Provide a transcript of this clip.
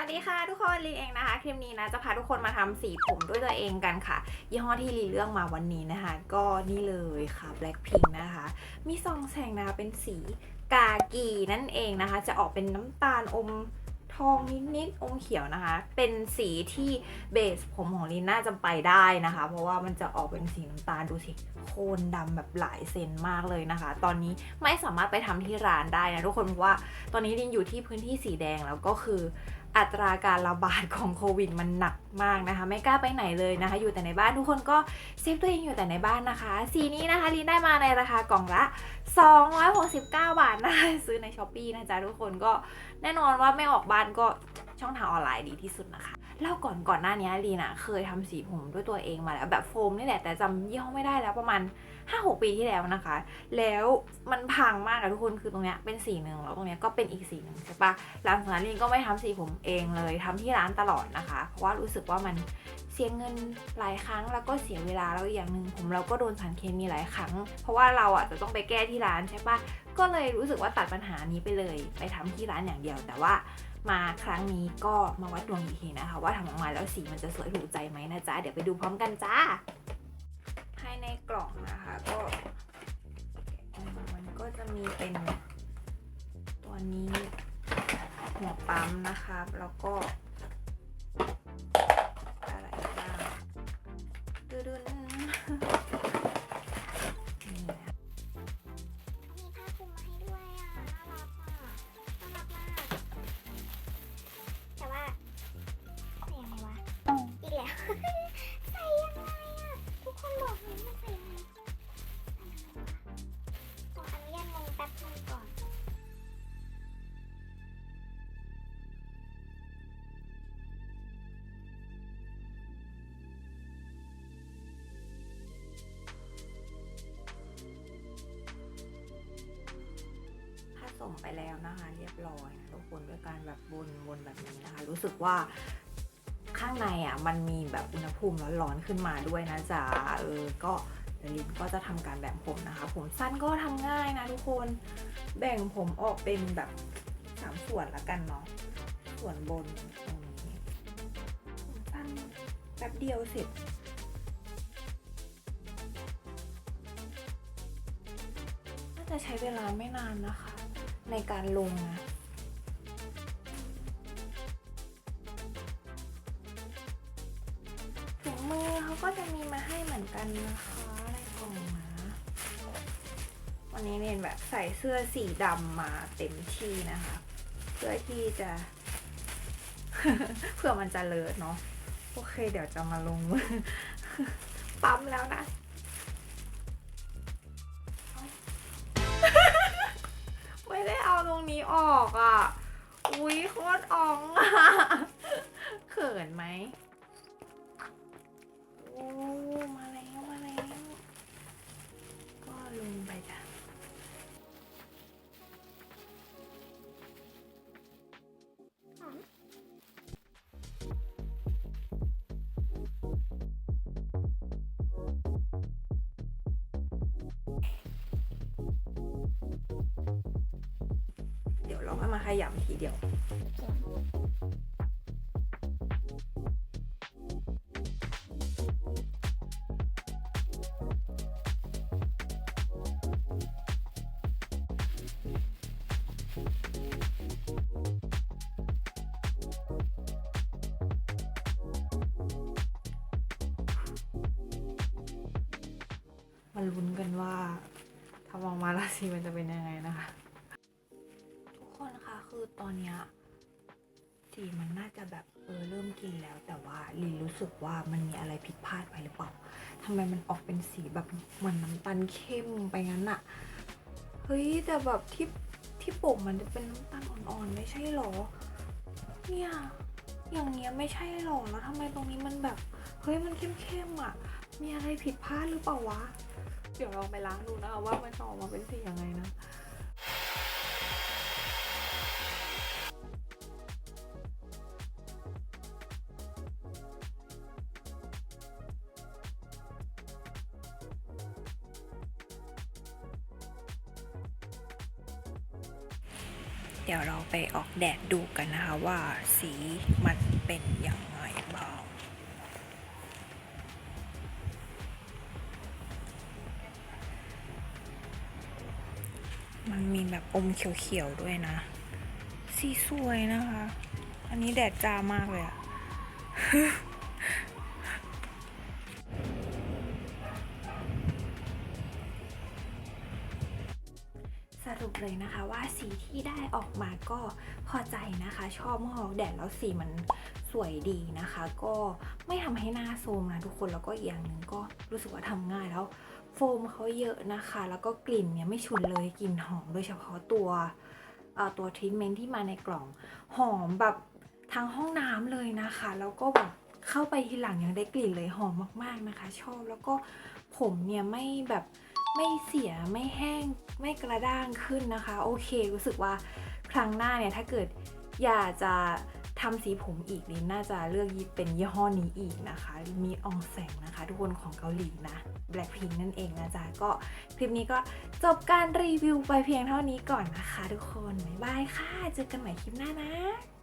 วัสดีค่ะทุกคนลีเองนะคะ คลิปนี้นะจะพาทุกคนมาทำสีผมด้วยตัวเองกันค่ะ ยี่ห้อที่ลีเลือกมาวันนี้นะคะ ก็นี่เลยค่ะ Blackpink นะคะ มีซองแสงนะคะเป็นสีกากีนั่นเองนะคะ จะออกเป็นน้ำตาลอมทองนิดๆอมเขียวนะคะ เป็นสีที่เบสผมของลีน่าจะไปได้นะคะ เพราะว่ามันจะออกเป็นสีน้ำตาลดูสิโคนดำแบบหลายเซนมากเลยนะคะ ตอนนี้ไม่สามารถไปทำที่ร้านได้นะทุกคนเพราะว่าตอนนี้ลินอยู่ที่พื้นที่สีแดงแล้วก็คือ อัตราการระบาดของโควิดมันหนักมากนะคะ ไม่กล้าไปไหนเลยนะคะ อยู่แต่ในบ้านทุกคนก็เซฟตัวเองอยู่แต่ในบ้านนะคะ สีนี้นะคะลินได้มาในราคากล่องละ 269 บาทนะคะซื้อในช้อปปีนะจ๊ะทุกคนก็แน่นอนว่าไม่ออกบ้านก็ช่องทางออนไลน์ดีที่สุดนะคะเล่าก่อนก่อนหน้านี้ลีน่ะเคยทำสีผมด้วยตัวเองมาแล้วแบบโฟมนี่แหละแต่จำยี่ห้อไม่ได้แล้วประมาณ 5-6 ปีที่แล้วนะคะ แล้วมันพังมากอะทุกคนคือตรงเนี้ยเป็นสีหนึ่งแล้วตรงเนี้ยก็เป็นอีกสีหนึ่งใช่ปะหลังจากนั้นลีนก็ไม่ทำสีผมเองเลยทำที่ร้านตลอดนะคะ เพราะว่ารู้สึกว่ามัน เสียเงินหลายครั้งแล้วก็เสียเวลาแล้วอย่างหนึ่งผมเราก็โดนสารเคมีหลายครั้ง เพราะว่าเราอะจะต้องไปแก้ที่ร้านใช่ปะก็เลยรู้สึกว่าตัดปัญหานี้ไปเลย ไปทำที่ร้านอย่างเดียว แต่ว่ามาครั้งนี้ก็มาวัดดวงอีกทีนะคะ ว่าทำออกมาแล้วสีมันจะสวยถูกใจไหมนะจ๊ะเดี๋ยวไปดูพร้อมกันจ้าภายในกล่องนะคะก็มันก็จะมีเป็นตัวนี้หัวปั๊มนะคะแล้วก็ ใส่ยังไงอะทุกคนบอกหนูว่าใส่ยังไงใส่ยังไงวะขออนุญาตมองแป๊บนึงก่อนผสมไปแล้วนะคะ เรียบร้อยนะทุกคนด้วยการแบบวนวนแบบนี้นะคะ รู้สึกว่า ข้างในอะมันมีแบบอุณหภูมิร้อนๆขึ้นมาด้วยนะจ๊ะเออก็เดี๋ยวลินก็จะทำการแบ่งผมนะคะ ผมสั้นก็ทำง่ายนะทุกคนแบ่งผมออกเป็นแบบสามส่วนละกันเนาะส่วนบนตรงนี้ผมสั้นแป๊บเดียวเสร็จน่าจะใช้เวลาไม่นานนะคะ ในการลงนะ มือเขาก็จะมีมาให้เหมือนกันนะคะในกล่องนะวันนี้เนนแบบใส่เสื้อสีดำมาเต็มที่นะคะ เพื่อที่จะ เพื่อมันจะเลอะเนาะโอเค เดี๋ยวจะมาลงมือปั๊มแล้วนะไม่ได้เอาตรงนี้ออกอะ อุ้ยโคตรอ่องอะ เขินไหม มาแล้ว มาแล้ว ก็ลงไปจ้ะเดี๋ยวเราค่อยมาขยำทีเดียว มาลุ้นกันว่าถ้ามองมาราศีมันจะเป็นยังไงนะคะ ทุกคนคะคือตอนเนี้ยสีมันน่าจะแบบเออเริ่มกินแล้ว แต่ว่าลินรู้สึกว่ามันมีอะไรผิดพลาดไปหรือเปล่าทำไมมันออกเป็นสีแบบเหมือนน้ำตาลเข้มไปงั้นอะเฮ้ยแต่แบบที่ที่ปกมันจะเป็นน้ำตาลอ่อนๆไม่ใช่หรอ เนี่ยอย่างเงี้ยไม่ใช่หรอแล้วทำไมตรงนี้มันแบบ เฮ้ยมันเข้มๆอะมีอะไรผิดพลาดหรือเปล่าวะ เดี๋ยวลองไปล้างดูนะคะว่ามันจะออกมาเป็นสียังไงนะเดี๋ยวเราไปออกแดดดูกันนะคะว่าสีมันเป็นยังไง มันมีแบบอมเขียวๆด้วยนะ สีสวยนะคะ อันนี้แดดจ้ามากเลยอะสรุปเลยนะคะว่าสีที่ได้ออกมาก็พอใจนะคะ ชอบเมื่อออกแดดแล้วสีมันสวยดีนะคะ ก็ไม่ทำให้หน้าโทรมนะทุกคนแล้วก็อย่างหนึ่งก็รู้สึกว่าทำง่ายแล้ว โฟมเขาเยอะนะคะ แล้วก็กลิ่นเนี่ยไม่ฉุนเลยกลิ่นหอมโดยเฉพาะตัวตัวทรีทเมนต์ที่มาในกล่องหอมแบบทั้งห้องน้ำเลยนะคะ แล้วก็แบบเข้าไปทีหลังยังได้กลิ่นเลยหอมมากๆนะคะ ชอบแล้วก็ผมเนี่ยไม่แบบไม่เสียไม่แห้งไม่กระด้างขึ้นนะคะ โอเครู้สึกว่าครั้งหน้าเนี่ยถ้าเกิดอยากจะ ทำสีผมอีกนี่น่าจะเลือกเป็นยี่ห้อนี้อีกนะคะ มีอองแสงนะคะ ทุกคนของเกาหลีนะ Blackpink นั่นเองนะจ๊ะ ก็คลิปนี้ก็จบการรีวิวไปเพียงเท่านี้ก่อนนะคะ ทุกคน บ๊ายบายค่ะ เจอกันใหม่คลิปหน้านะ